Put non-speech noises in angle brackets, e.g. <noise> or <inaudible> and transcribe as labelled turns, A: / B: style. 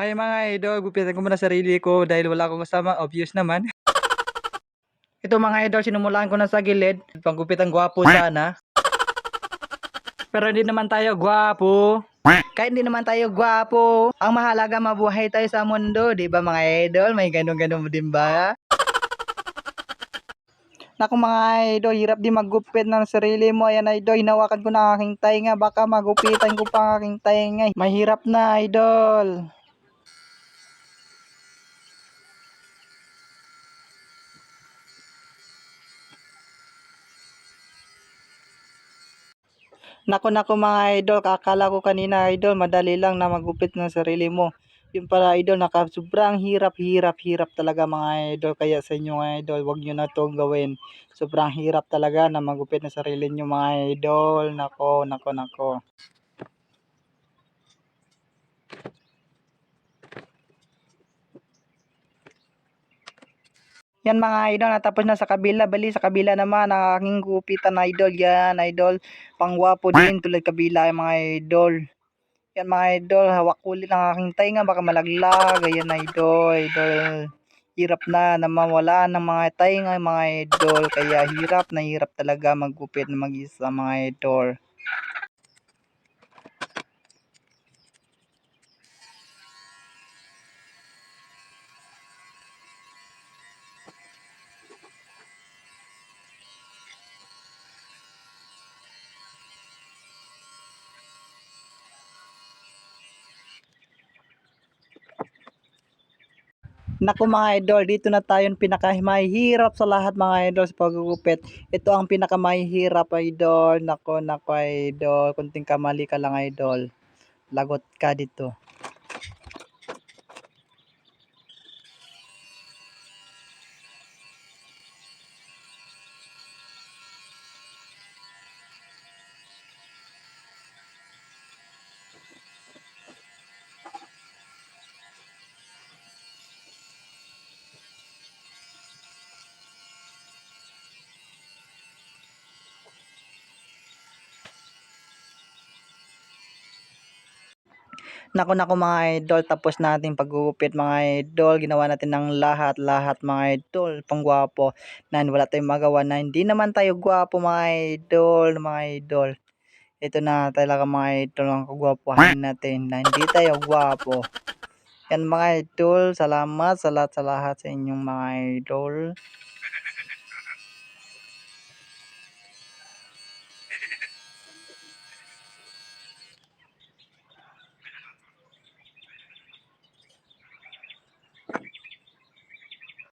A: Hi mga idol, gupitan ko muna sarili ko dahil wala akong kasama, obvious naman. <laughs> Ito mga idol, sinumulaan ko na sa gilid. Panggupitan gwapo sana. Pero hindi naman tayo gwapo. Kahit hindi naman tayo gwapo, ang mahalaga mabuhay tayo sa mundo, di ba mga idol? May ganun-ganun din ba? Naku mga idol, hirap din maggupit ng sarili mo. Ayan idol, hinawakan ko na aking tainga. Baka magupitan ko pa ang aking tainga. Mahirap na idol. Naku naku mga idol, kakala ko kanina idol, madali lang na magupit ng sarili mo. Yung pala idol, naka sobrang hirap, hirap, hirap talaga mga idol. Kaya sa inyo mga idol, wag nyo na itong gawin. Sobrang hirap talaga na magupit ng sarili nyo mga idol. Nako, nako, nako. Yan mga idol, natapos na sa kabila. Bali sa kabila naman, ang aking gupitan na idol. Yan, idol. Pangwapo din, tulad kabila mga idol. Yan mga idol, hawak ulit ang aking tainga. Baka malaglag. Ayan idol, idol. Hirap na na mawala ng mga tainga mga idol. Kaya hirap na hirap talaga maggupit na mag-isa mga idol. Naku mga idol, dito na tayo yung pinakamahihirap sa lahat mga idol sa paggugupit. Ito ang pinakamahihirap idol. Naku, naku idol. Kunting kamali ka lang idol. Lagot ka dito. Naku naku mga idol, tapos nating paggugupit mga idol. Ginawa natin ng lahat-lahat mga idol. Pangwapo. Na wala tayong magawa na hindi naman tayo gwapo mga idol. Mga idol. Ito na talaga mga idol ang kagwapuhan natin na hindi tayo gwapo. Yan mga idol, salamat sa lahat sa lahat sa inyong mga idol.